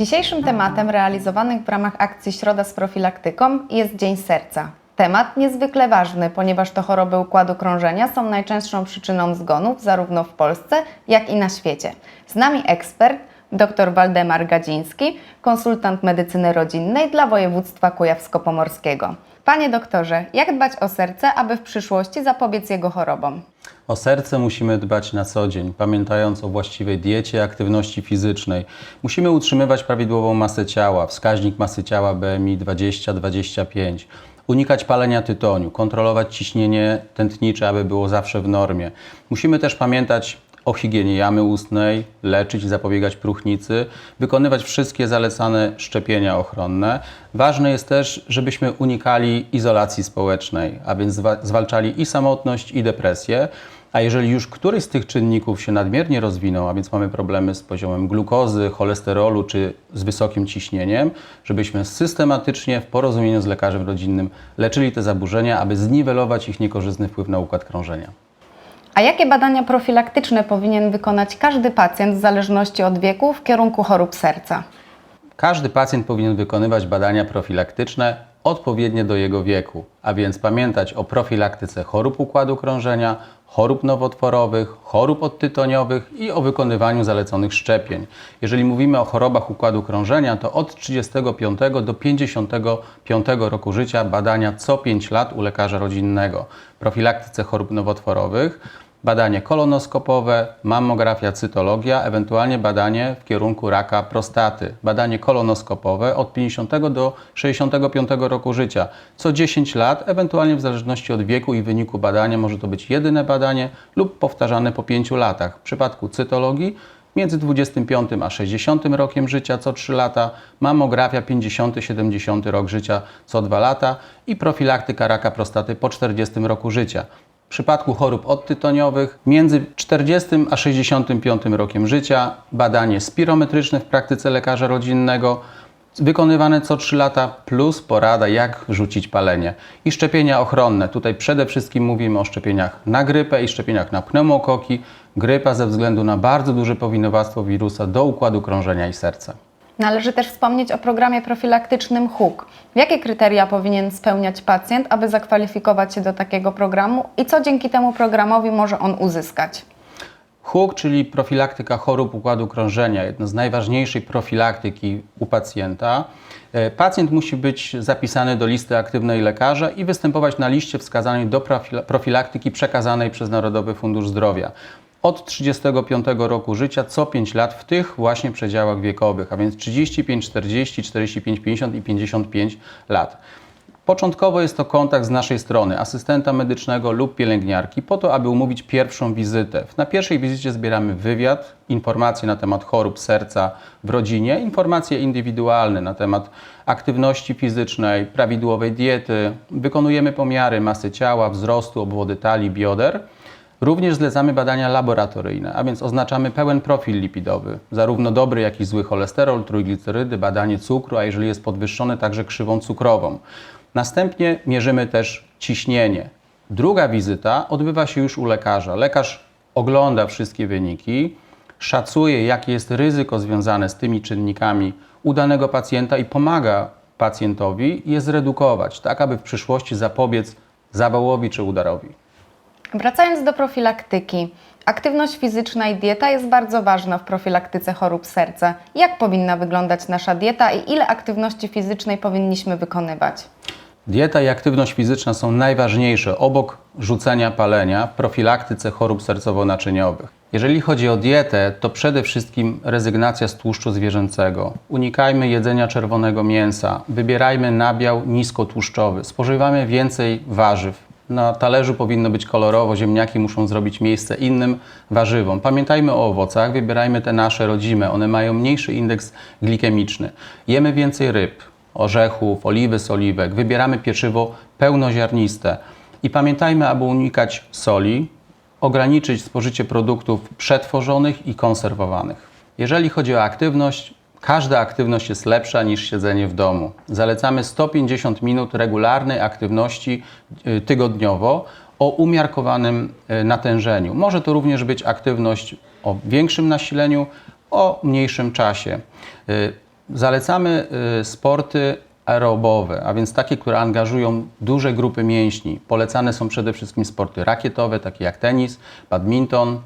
Dzisiejszym tematem realizowanych w ramach akcji Środa z profilaktyką jest Dzień Serca. Temat niezwykle ważny, ponieważ to choroby układu krążenia są najczęstszą przyczyną zgonów zarówno w Polsce, jak i na świecie. Z nami ekspert, dr Waldemar Gadziński, konsultant medycyny rodzinnej dla województwa kujawsko-pomorskiego. Panie doktorze, jak dbać o serce, aby w przyszłości zapobiec jego chorobom? O serce musimy dbać na co dzień, pamiętając o właściwej diecie, aktywności fizycznej. Musimy utrzymywać prawidłową masę ciała, wskaźnik masy ciała BMI 20-25. Unikać palenia tytoniu, kontrolować ciśnienie tętnicze, aby było zawsze w normie. Musimy też pamiętać o higienie jamy ustnej, leczyć i zapobiegać próchnicy, wykonywać wszystkie zalecane szczepienia ochronne. Ważne jest też, żebyśmy unikali izolacji społecznej, a więc zwa- zwalczali i samotność, i depresję. A jeżeli już któryś z tych czynników się nadmiernie rozwinął, a więc mamy problemy z poziomem glukozy, cholesterolu czy z wysokim ciśnieniem, żebyśmy systematycznie w porozumieniu z lekarzem rodzinnym leczyli te zaburzenia, aby zniwelować ich niekorzystny wpływ na układ krążenia. A jakie badania profilaktyczne powinien wykonać każdy pacjent w zależności od wieku w kierunku chorób serca? Każdy pacjent powinien wykonywać badania profilaktyczne odpowiednie do jego wieku, a więc pamiętać o profilaktyce chorób układu krążenia, chorób nowotworowych, chorób odtytoniowych i o wykonywaniu zaleconych szczepień. Jeżeli mówimy o chorobach układu krążenia, to od 35 do 55 roku życia badania co 5 lat u lekarza rodzinnego. Profilaktyce chorób nowotworowych, badanie kolonoskopowe, mammografia, cytologia, ewentualnie badanie w kierunku raka prostaty. Badanie kolonoskopowe od 50 do 65 roku życia. Co 10 lat, ewentualnie w zależności od wieku i wyniku badania, może to być jedyne badanie lub powtarzane po 5 latach. W przypadku cytologii między 25 a 60 rokiem życia co 3 lata, mammografia 50-70 rok życia co 2 lata i profilaktyka raka prostaty po 40 roku życia. W przypadku chorób odtytoniowych między 40 a 65 rokiem życia badanie spirometryczne w praktyce lekarza rodzinnego wykonywane co 3 lata plus porada jak rzucić palenie i szczepienia ochronne. Tutaj przede wszystkim mówimy o szczepieniach na grypę i szczepieniach na pneumokoki. Grypa ze względu na bardzo duże powinowactwo wirusa do układu krążenia i serca. Należy też wspomnieć o programie profilaktycznym HUK. Jakie kryteria powinien spełniać pacjent, aby zakwalifikować się do takiego programu i co dzięki temu programowi może on uzyskać? HUK, czyli profilaktyka chorób układu krążenia, jedna z najważniejszych profilaktyki u pacjenta. E, Pacjent musi być zapisany do listy aktywnej lekarza i występować na liście wskazanej do profila- profilaktyki przekazanej przez Narodowy Fundusz Zdrowia. Od 35 roku życia co 5 lat w tych właśnie przedziałach wiekowych, a więc 35, 40, 45, 50 i 55 lat. Początkowo jest to kontakt z naszej strony, asystenta medycznego lub pielęgniarki, po to, aby umówić pierwszą wizytę. Na pierwszej wizycie zbieramy wywiad, informacje na temat chorób serca w rodzinie, informacje indywidualne na temat aktywności fizycznej, prawidłowej diety. Wykonujemy pomiary masy ciała, wzrostu, obwody talii, bioder. Również zlecamy badania laboratoryjne, a więc oznaczamy pełen profil lipidowy, zarówno dobry, jak i zły cholesterol, trójglicerydy, badanie cukru, a jeżeli jest podwyższony, także krzywą cukrową. Następnie mierzymy też ciśnienie. Druga wizyta odbywa się już u lekarza. Lekarz ogląda wszystkie wyniki, szacuje, jakie jest ryzyko związane z tymi czynnikami u danego pacjenta i pomaga pacjentowi je zredukować, tak aby w przyszłości zapobiec zawałowi czy udarowi. Wracając do profilaktyki, aktywność fizyczna i dieta jest bardzo ważna w profilaktyce chorób serca. Jak powinna wyglądać nasza dieta i ile aktywności fizycznej powinniśmy wykonywać? Dieta i aktywność fizyczna są najważniejsze obok rzucenia palenia w profilaktyce chorób sercowo-naczyniowych. Jeżeli chodzi o dietę, to przede wszystkim rezygnacja z tłuszczu zwierzęcego. Unikajmy jedzenia czerwonego mięsa, wybierajmy nabiał niskotłuszczowy, spożywamy więcej warzyw. Na talerzu powinno być kolorowo, ziemniaki muszą zrobić miejsce innym warzywom. Pamiętajmy o owocach, wybierajmy te nasze rodzime, one mają mniejszy indeks glikemiczny. Jemy więcej ryb, orzechów, oliwy z oliwek, wybieramy pieczywo pełnoziarniste. I pamiętajmy, aby unikać soli, ograniczyć spożycie produktów przetworzonych i konserwowanych. Jeżeli chodzi o aktywność, każda aktywność jest lepsza niż siedzenie w domu. Zalecamy 150 minut regularnej aktywności y, tygodniowo o umiarkowanym y, natężeniu. Może to również być aktywność o większym nasileniu, o mniejszym czasie. Y, Zalecamy sporty aerobowe, a więc takie, które angażują duże grupy mięśni. Polecane są przede wszystkim sporty rakietowe, takie jak tenis, badminton,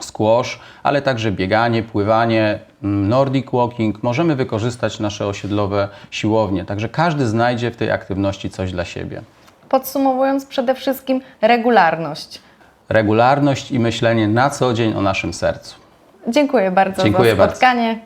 squash, ale także bieganie, pływanie, mm, nordic walking. Możemy wykorzystać nasze osiedlowe siłownie, także każdy znajdzie w tej aktywności coś dla siebie. Podsumowując, przede wszystkim regularność. Regularność i myślenie na co dzień o naszym sercu. Dziękuję bardzo Dziękuję za bardzo. spotkanie.